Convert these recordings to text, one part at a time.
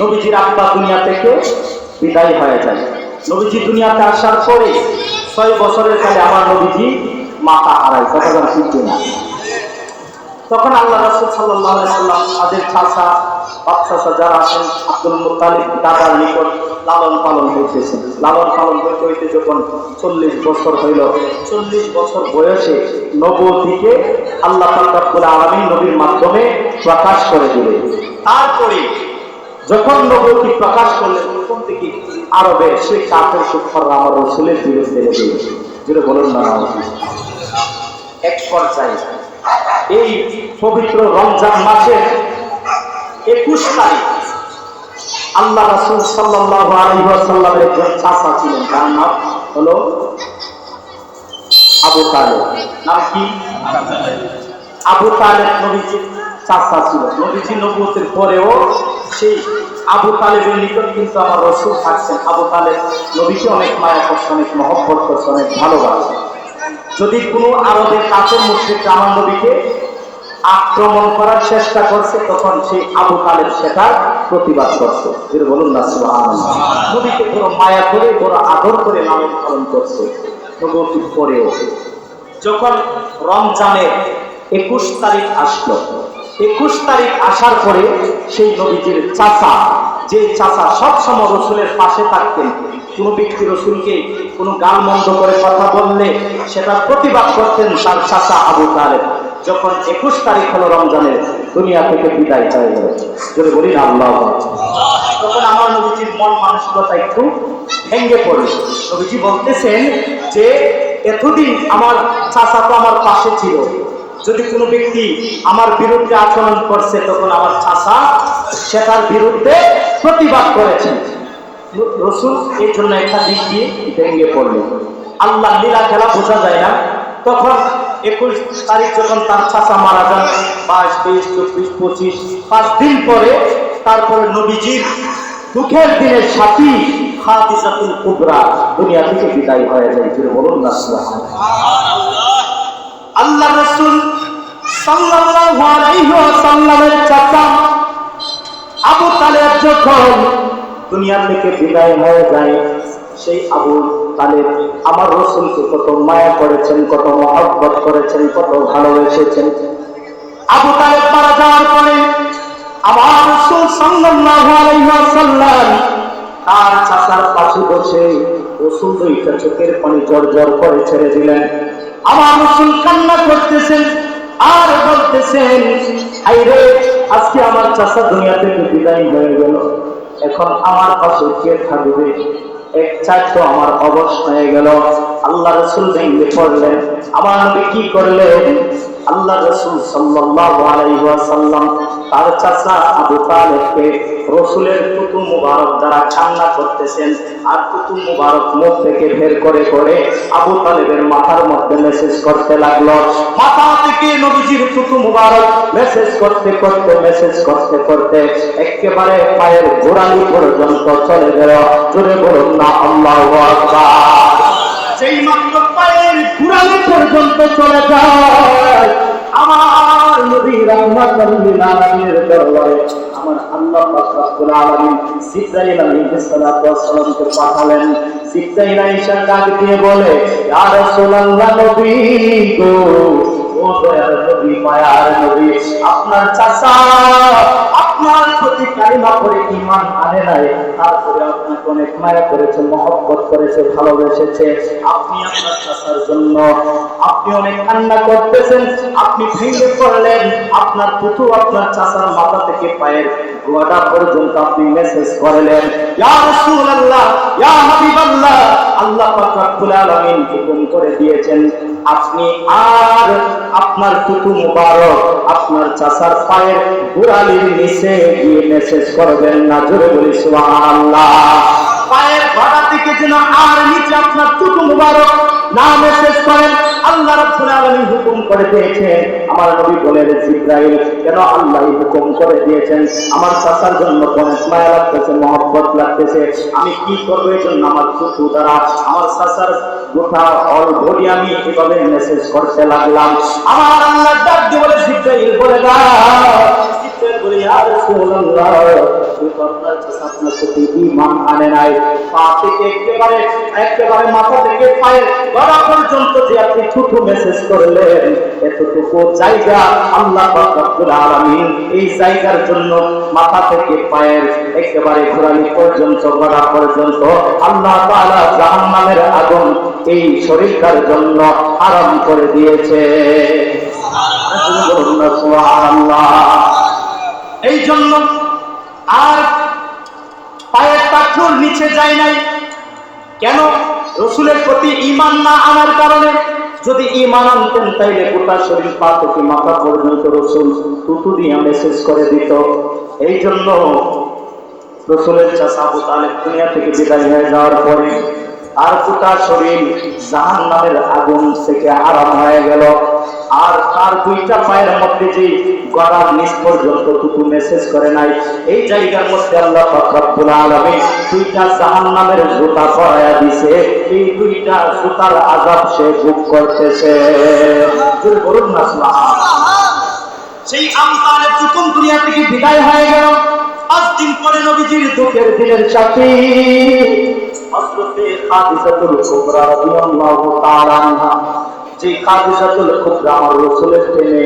নবীজির আব্বা দুনিয়া থেকে বিদায় হয়ে যায়। নবীজি দুনিয়াতে আসার পরে ছয় বছরের কালে আমার নবীজি মাথা হারায়, কথা যেন শুনতে না। তখন আল্লাহ রাসুল সাল্লাহ সাল্লাম তাদের চাষা বাচ্চা যারা আছেন, আব্দুল মুতালিব দাদার নিকট লালন পালন হইতেছেন লালন পালন হইতে হইতে যখন চল্লিশ বছর হইল, চল্লিশ বছর বয়সে নবীকে আল্লাহ তাল্লাহুল আলমী নবীর মাধ্যমে প্রকাশ করে দিলেন। তারপরে যখন নবী প্রকাশ করলেন তখন থেকে আরবে সেই কাপের সুখর আমার রসুলের বিরুদ্ধে লেগে গেছে। যেটা বলুন না এক পর্যায়ে এই পবিত্র রমজান মাসের একুশ তারিখ আল্লাহ রাসুল সাল্লাহ আলহিহাসাল্লামের একজন চাষা ছিলেন, তার নাম হলো আবু তালেব। নাম কি? আবু তালেব নবীজি চাষা ছিল। নবীজি নবুতের পরেও সেই আবু তালেবের নিকট কিন্তু আমার রসুল থাকছেন। আবু তালেব নবীকে অনেক মায়া করছে, অনেক মহব্বত করছে, অনেক ভালোবাসে। যদি কোনো আরবের কাছের মুসলিম আমার নবীকে আক্রমণ করার চেষ্টা করছে, তখন সেই আবু তালেব সেটার প্রতিবাদ করছে। যেটা বলুন না। নবীকে বড় মায়া করে, বড় আদর করে লালন পালন করছে। নবীর পরেও যখন রমজানের একুশ তারিখ আসলো, একুশ তারিখ আসার পরে সেই নবীজির চাচা যে চাচা সবসময় রসুলের পাশে থাকতেন, কোনো ব্যক্তি রসুলকে কোনো গাল মন্দ করে কথা বললে সেটা প্রতিবাদ করতেন তার চাচা আবু তালেব। যখন একুশ তারিখ হলো রমজানের, দুনিয়া থেকে বিদায় গেল যদি বলি আল্লাহ তখন আমার নবীজির মন মানসিকতা একটু ভেঙ্গে পড়ল। নবীজি বলতেছেন যে, এতদিন আমার চাচা তো আমার পাশে ছিল। যদি কোনো ব্যক্তি আমার বিরুদ্ধে আচরণ করছে, তখন আমার চাষা সে তার বিরুদ্ধে প্রতিবাদ করেছেন রসুল এই জন্য একটা দিক দিয়ে ভেঙে পড়লেন আল্লাহ লীলা খেলা বোঝা যায় না। তখন একুশ তারিখ যখন তার চাচা মারা যান, বাইশ, তেইশ, চব্বিশ, পঁচিশ, পাঁচ দিন পরে তারপরে নবীজির দুঃখের দিনের সাথী খাদিজাতুল কুবরা দুনিয়া থেকে বিদায় হয়ে যায়। বলুন না। আল্লাহ রসুল ওয়াসাল্লামের চাচা আবু তালেব যখন দুনিয়া থেকে বিদায় হয়ে যায়, সেই আবু তালেব আমার কত মায়া করেছেন, কত মহব্বত করেছেন, কত ভালোবেসেছেন। আবু তালেব মারা যাওয়ার পরে আমার রসুল ওয়াসাল্লাম তার চাচার পাশে বসে রসুল দুইটা চোখের পানি জর করে ছেড়ে দিলেন। আমার রসুল কান্না করতেছেন, আর বলতেছেন আইরে আজকে আমার চাচা দুনিয়া থেকে বিদায় হয়ে গেল। এখন আমার পাশে কে থাকবে? এক চার তো আমার অবশ হয়ে গেল। আল্লাহ রসুল ভেঙে পড়লেন আমার নবী কি করলেন? আল্লাহ রসুল সাল্লাল্লাহু আলাইহি ওয়াসাল্লাম তার চাচা আবু তালেবকে রসুলের কুতুব মুবারক দ্বারা ঠান্ডা করতেছেন আর কুতুব মুবারক মুখ থেকে বের করে করে আবু তালেবের মাথার মধ্যে মেসেজ করতে লাগল। মাথা থেকে নবীজির কুতুব মুবারক মেসেজ করতে করতে মেসেজ করতে করতে একেবারে পায়ের গোড়ালি পর্যন্ত চলে গেল। জোরে বলুন না, আল্লাহু সেই মাত্র পায়ের ঘুরানো পর্যন্ত চলে যায়, আমার নবী রাহমাতুল লিল আলামিনের দরবারে আমার দিয়ে বলে, ইয়া রাসূলুল্লাহ, নবী গো ও দয়ার নবী, আপনার চাচা আপনার প্রতি কালিমা করে ইমান আনে নাই, তারপরে আপনাকে অনেক মায়া করেছে মহব্বত করেছে, ভালোবেসেছে। আপনি আপনার চাষার জন্য, আপনি অনেক কান্না করতেছেন, আপনি ভেঙে পড়লেন, আপনার পুতু আপনার চাষার মাথা থেকে পায়ের গোয়াটা পর্যন্ত আপনি মেসেজ করলেন, ইয়া রাসূলুল্লাহ, ইয়া হাবিবাল্লাহ, আল্লাহ পাক রব্বুল আলামিন হুকুম করে দিয়েছেন, আপনি আর আপনার পুতু মুবারক আপনার চাচার পায়ের গোড়ালির নিচে গিয়ে মেসেজ করবেন না, জোরে বলি সুবহানাল্লাহ। পায়ের গোড়া থেকে যেন আর নিচে আপনার পুতু মুবারক না মেসেজ করেন আল্লাহ রাব্বুল আলামিন হুকুম করে দিয়েছেন। আমার নবী বলেন, জিব্রাইল, কেন আল্লাহ হুকুম করে দিয়েছেন? আমার চাচার জন্য কোন মায়া লাগতেছে মহব্বত লাগতেছে? আমি কি করব? এই জন্য আমার ফুটু দ্বারা আমার চাচার গোটা অল বডি আমি এভাবে মেসেজ করতে লাগলাম। আমার আল্লাহ ডাক দিয়ে বলে, জিব্রাইল বলে দাও একেবারে পর্যন্ত আল্লাহ এই জায়গার জন্য মাথা থেকে পায়ের একেবারে পর্যন্ত পর্যন্ত আল্লাহ জাহান্নামের আগুন এই শরীরটার জন্য আরাম করে দিয়েছে সুবহানাল্লাহ। আর পায়ের পাথর নিচে যায় নাই। কেন? রসুলের প্রতি ইমান না আনার কারণে। যদি ইমান আনতেন, তাইলে গোটা শরীর পা থেকে মাথা পর্যন্ত রসুল তুতু দিয়া মেসেজ করে দিত। এই জন্য রসুলের চাষা আবু দুনিয়া থেকে বিদায় হয়ে যাওয়ার পরে আর গোটা শরীর জাহান নামের আগুন থেকে আরাম হয়ে গেল। আর তার দুইটা পায়ের মধ্যে যে গড়ার নিচ পর্যন্ত টুকু মেসেজ করে নাই, এই জায়গার মধ্যে আল্লাহ রব্বুল আলামিন দুইটা জাহান্নামের জুতা পরায়া দিছে। এই দুইটা জুতার আযাব সে ভোগ করতেছে। না। সেই আমতালের যখন দুনিয়া থেকে বিদায় হয়ে গেল। পাঁচ দিন পরে নবীজির দুঃখের দিনের সাথী হযরতে খাদিজাতুল কুবরা রাদিয়াল্লাহু তাআলা যে খাদিজাতুল কুবরা আমার রসুলের প্রেমে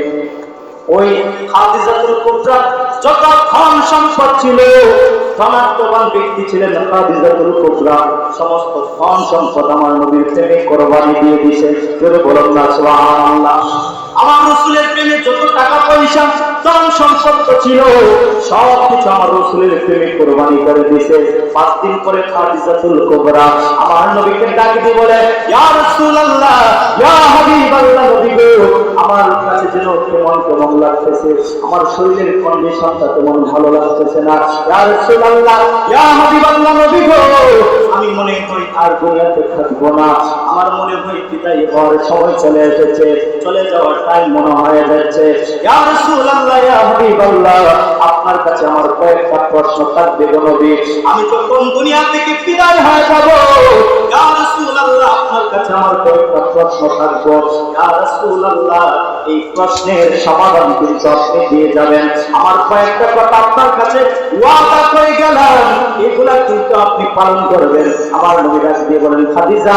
ওই খাদিজাতুল কুবরা যত ধন সম্পদ ছিল ধনাত্মবান ব্যক্তি ছিলেন খাদিজাতুল কুবরা সমস্ত ধন সম্পদ আমার নবীর প্রেমে কোরবানি দিয়ে দিয়েছে। জোরে বলুন না, সুবহানাল্লাহ। আমার রসুলের প্রেমে যত টাকা পয়সা ধন সম্পদ ছিল। আমার রসুলের প্রেমে কোরবানি করে পাঁচ দিন পরে খাদিজাতুল কুবরা আমার নবীকে দিয়ে বলে, ইয়া রাসূলুল্লাহ, ইয়া নবী গো আমার কাছে যেন কেমন কেমন লাগতেছে, আমার শরীরের কন্ডিশনটা ভালো লাগতেছে না। ইয়া রাসূলুল্লাহ, ইয়া নবী গো আমি মনে করি আর দুনিয়াতে থাকব না। আমার মনে হয় বিদায় হওয়ার সময় চলে এসেছে। চলে যাওয়ার টাইম মনে হয়ে যাচ্ছে ইয়া রাসূলুল্লাহ আপনার কাছে আমার কয়েকটা প্রশ্ন থাকবে আমি যখন দুনিয়া থেকে বিদায় হয়ে যাব? আপনার কাছে আমার কয়েকটা প্রশ্ন এই প্রশ্নের সমাধান কিন্তু আপনি দিয়ে যাবেন। আমার কয়েকটা কথা আপনার কাছে এগুলা কিন্তু আপনি পালন করবেন। আমার নবী দিয়ে বলেন, খাদিজা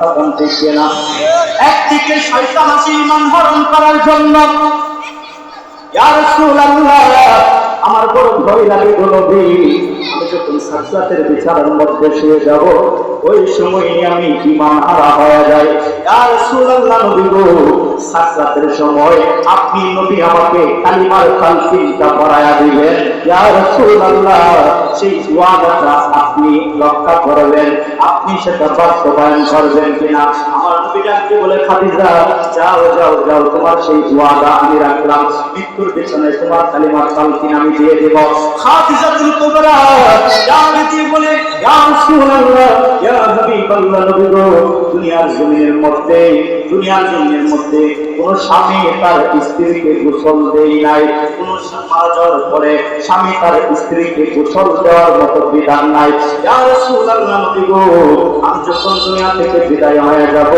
কথা করছে না। একদিকে শয়তান আসে ইমান হরণ করার জন্য। আমার বড় ভয় লাগে গো নবী। আমি যখন সাকরাতের বিছানার মধ্যে শুয়ে যাব। ওই সময় আমি ইমান হারা হয়ে যায় ইয়া রাসূলুল্লাহ নবী গো সাকরাতের সময় আপনি নবী আমাকে কালিমার তালকিনটা পড়ায়া দিবেন ইয়া রাসূলুল্লাহ, সেই ওয়াদাটা আপনি রক্ষা করবেন আপনি সেটা বাস্তবায়ন করবেন কিনা? আমার নবী বলে, খাদিজা, যাও যাও যাও, তোমার সেই ওয়াদা আমি রাখলাম। মৃত্যুর পেছনে তোমার কালিমার তালকিন আমি দিয়ে দেব। খাদিজাতুল কুবরা দিয়ে বলে, ইয়া রাসূলুল্লাহ, ইয়া হাবিবাল্লাহ নবী দুনিয়ার জমিনের মধ্যে, দুনিয়ার জমিনের মধ্যে কোন স্বামী তার স্ত্রীকে গোসল দেই নাই, কোন মারা যাওয়ার পরে স্বামী তার স্ত্রীকে গোসল দেওয়ার মতো বিধান নাই। আমি যখন দুনিয়া থেকে বিদায় হয়ে যাব,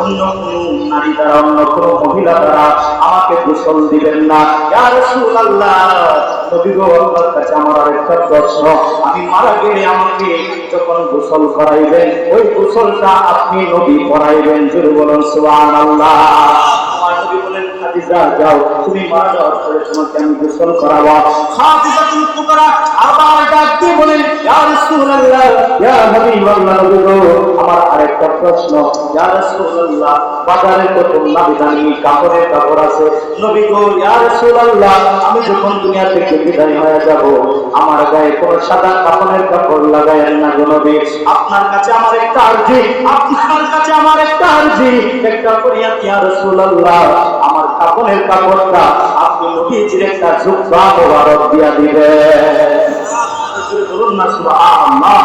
অন্য কোন নারী দ্বারা, অন্য মহিলা দ্বারা আমাকে গোসল দিবেন না। প্রশ্ন। আমি মারা গেলে আমাকে যখন গোসল করাইবেন, ওই গোসলটা আপনি নবী পড়াইবেন জোরে বলুন সুবহানাল্লাহ। খাদিজা, যাও। তুমি মারা যাওয়ার পরে তোমাকে আমি গোসল করাবো। খাদিজা, তুমি কুবরা আবার বলেন? ইয়া রাসূলুল্লাহ, ইয়া আমার আরেকটা প্রশ্ন। ইয়া রাসূলুল্লাহ, বাজারে কত দামি কাপড়ের কাপড় আছে। নবী গো, ইয়া রাসূলুল্লাহ, আমি যখন দুনিয়া থেকে বিদায় হয়ে যাব, আমার গায়ে কোন সাদা কাপড়ের কাপড় লাগায়েন না গো নবী। আপনার কাছে আমার একটা আরজি, আপনার কাছে আমার একটা আরজি। একটা করিয়া ইয়া রাসূলুল্লাহ কাপড়ের কাপড়টা আপনি নবীজির একটা জুব্বা মোবারক দিয়া দিবেন। বলুন না, সুবহানাল্লাহ।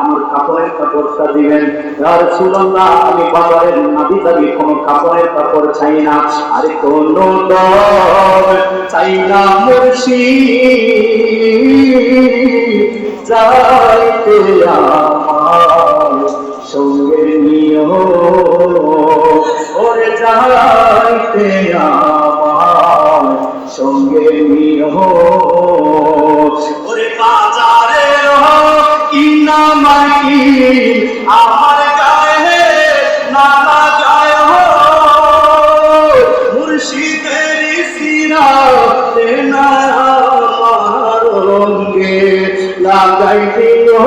আমার কাপড়ের কাপড়টা দিবেন। ইয়া রাসূলুল্লাহ, আমি বাজারের নাবি দাবি কোনো কাপড়ের কাপড় চাই না। আরে কোন চাই না ওরে যাইতে আমার সঙ্গে নিও ওরে বাজারে ইনামাই আমার গায়ে না লাগায় মুর্শিদের সিরাতে না আমার রঙ্গে লাগাই দিও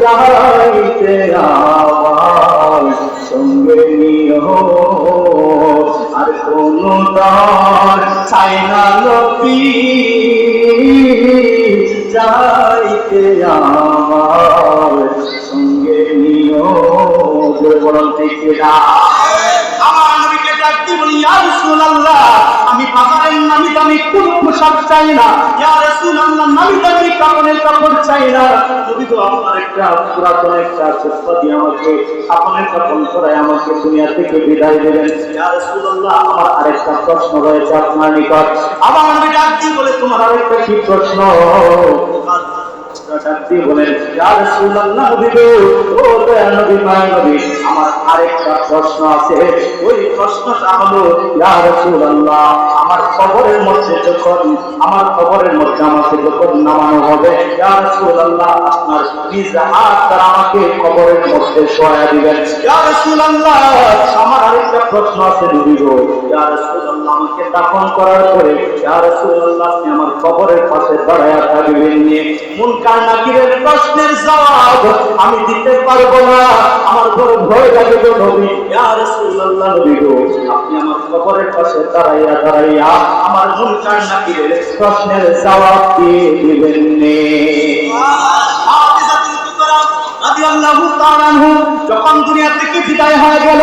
যাইতে আমার আর কোন দর চাই না যাইতে আমার সঙ্গে নিও। জোরে বলুন আমার নবীকে ডাকতে বলি, ইয়া রাসূলুল্লাহ আমি বাজারের নামি দামি কোন পোশাক চাই না। ইয়া রাসূলুল্লাহ, নামি দামি কাপড়ের কাপড় চাই না। যদি তো আপনার একটা পুরাতন একটা চেষ্টা দিয়ে আমাকে, আপনার কাপড় পরাই আমাকে দুনিয়া থেকে বিদায় দেবেন ইয়া রাসূলুল্লাহ, আমার আরেকটা প্রশ্ন রয়েছে আপনার নিকট। আমার ডাক দিয়ে বলে, তোমার আরেকটা কি প্রশ্ন? নবী আমার আরেকটা প্রশ্ন আছে। মধ্যে আমাকে নামানো হবে, ইয়া রাসূলুল্লাহ, আপনার আমাকে কবরের মধ্যে শোয়া দিবেন। ইয়া রাসূলুল্লাহ, আমার আরেকটা প্রশ্ন আছে নবী গো ইয়া আমাকে দাফন করার পরে ইয়া আপনি আমার কবরের পাশে দাঁড়ায়া থাকবেন নিয়ে মুনকার নাকিরের প্রশ্নের জবাব আমি দিতে পারব না। আমার বড় ভয় লাগে গো নবী। ইয়া রাসূলুল্লাহ নবী গো আপনি আমার কবরের পাশে দাঁড়াইয়া দাঁড়াইয়া আমার মুনকার নাকিরের প্রশ্নের জবাব দিয়ে দিবেন নে। যখন দুনিয়া থেকে বিদায় হয়ে গেল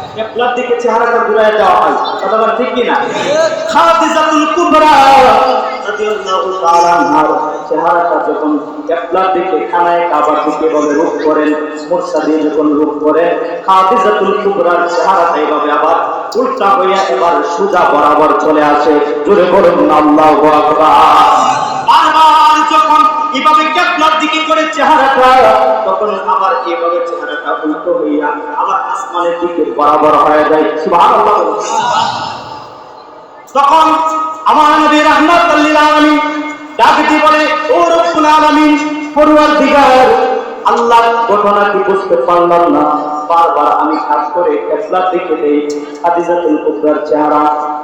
ক্যাপলার দিকে চেহারাটা ঘুরায় দেওয়া হয়। কথা বলেন ঠিক কিনা? খাদিজাতুল কুবরা রাদিয়াল্লাহু তাআলা আনহার চেহারাটা যখন ক্যাপলার দিকে খানায় কাবার দিকে বলে রূপ করেন মোর্চা দিয়ে যখন রূপ খাদিজাতুল কুবরার চেহারাটা এভাবে আবার উল্টা হইয়া এবার সুজা বরাবর চলে আসে। জোরে বলুন, আল্লাহু আকবার। বারবার যখন এভাবে ক্যাপলার দিকে করে চেহারাটা, তখন আবার এভাবে চেহারাটা উল্টো হইয়া আবার আসমানের দিকে বরাবর হয়ে যায়। সুবহানাল্লাহ। তখন আমার নবী রাহমাতুল্লিল আলামিন ডাক দিয়ে বলে, ও রব্বুল আলামিন পরওয়ার দিগার আল্লাহ ঘটনা কি বুঝতে পারলাম না? বারবার আমি কাজ করে কেসলার দিকে দেই খাদিজাতুল কুবরার চেহারা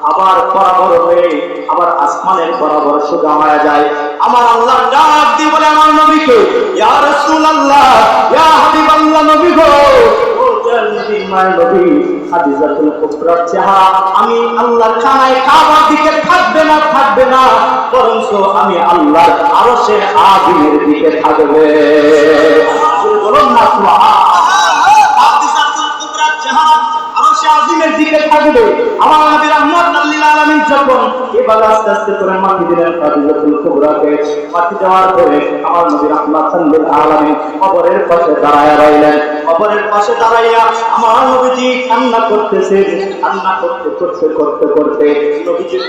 আবার বরাবর হয়ে আবার আসমানের বরাবর সোজা হয়ে যায়। আমার আল্লাহ ডাক দিয়ে বলে, আমার নবীকে, ইয়া রাসূলুল্লাহ, ইয়া হাবিবাল্লাহ নবী গো মায়ের নবী হাদিজাতুল কুবরার চেহারা, আমি আল্লাহর খানায় কাবার দিকে থাকবে না থাকবে না, বরঞ্চ আমি আল্লাহর আরশের আদিমের দিকে থাকবে। বলুন না খাদিজাতুল আজিমের দিকে থাকবে। আমার নবী রাহমাতুল্লিল আলামিন যখন এবার আস্তে আস্তে করে মাটি দিলেন খাদিজাতুল কুবরাকে মাটি দেওয়ার পরে আমার নবী রাহমাতুল্লিল আলামিন কবরের পাশে দাঁড়ায় রইলেন। পাশে দাঁড়াইয়া আমার নবীজি কান্না করতেছে, কান্না করতে করতে করতে করতে নবীজির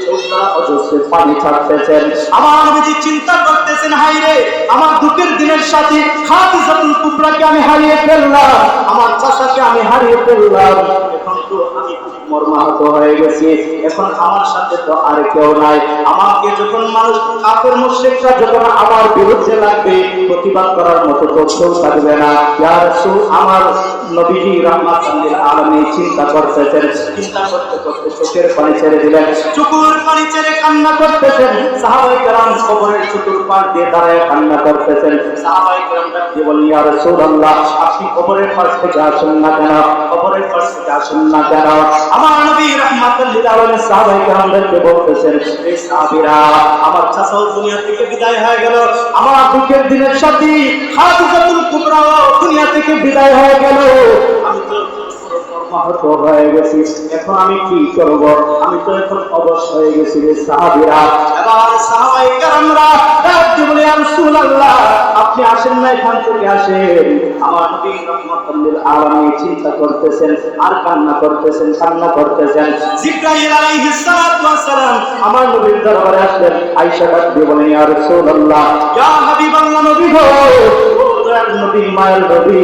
অজস্র পানি ছাড়তেছেন। আমার নবীজি চিন্তা করতেছেন হাই রে, আমার দুঃখের দিনের সাথে খাদিজাতুল কুবরাকে আমি হারিয়ে ফেললাম, আমার চাষাকে আমি হারিয়ে ফেললাম। কিন্তু আমি মর্মাহত হয়ে গেছি। এখন আমার সাথে তো আর কেউ নাই। আমাকে যখন মানুষ কাপের মুশ্রিকরা যখন আমার বিরুদ্ধে লাগবে, প্রতিবাদ করার মতো তো কেউ থাকবে না। ইয়া রাসূল, আমার নবীজি রাহমাতুল্লিল আলামিন চিন্তা করতেছেন, চিন্তা করতে করতে চোখের পানি ছেড়ে দিলেন। চোখের পানি ছেড়ে কান্না করতেছেন। সাহাবায়ে কেরাম কবরের চতুর্পাশ দিয়ে দাঁড়ায় কান্না করতেছেন। সাহাবায়ে কেরাম ডাকতে বলেন ইয়া রাসূলুল্লাহ, আপনি কবরের পাশ থেকে আসুন না কেন? কবরের পাশ থেকে আসুন না কেন আমার নবী রাহমাতুল্লিল আলামিন সাহাবায়ে কেরামদেরকে বলতেছেন এই সাহাবীরা, আমার চাচাও দুনিয়া থেকে বিদায় হয়ে গেল, আমার দুঃখের দিনের সাথী খাদিজাতুল কুবরাও দুনিয়া থেকে বিদায় হয়ে গেল। মর্মাহত হয়ে গেছি। এখন আমি কি করব? আমি তো এখন অবশ হয়ে গেছি রে সাহাবীরা। এবার সাহাবায়ে কেরামরা ডাক বলে রাসূলুল্লাহ, আপনি আসেন না এখান থেকে, আসেন। আমার নবী রহমাতুল্লিল আলামিন চিন্তা করতেছেন, আর কান্না করতেছেন কান্না করতেছেন। জিব্রাইল আলাইহিস সালাতু ওয়াস আমার নবীর দরবারে আসলেন, আয়েশা ডাক দিয়ে বলেন, ইয়া রাসূলুল্লাহ, ইয়া হাবিবাল্লাহ নবী গো নবী, মায়ের নবী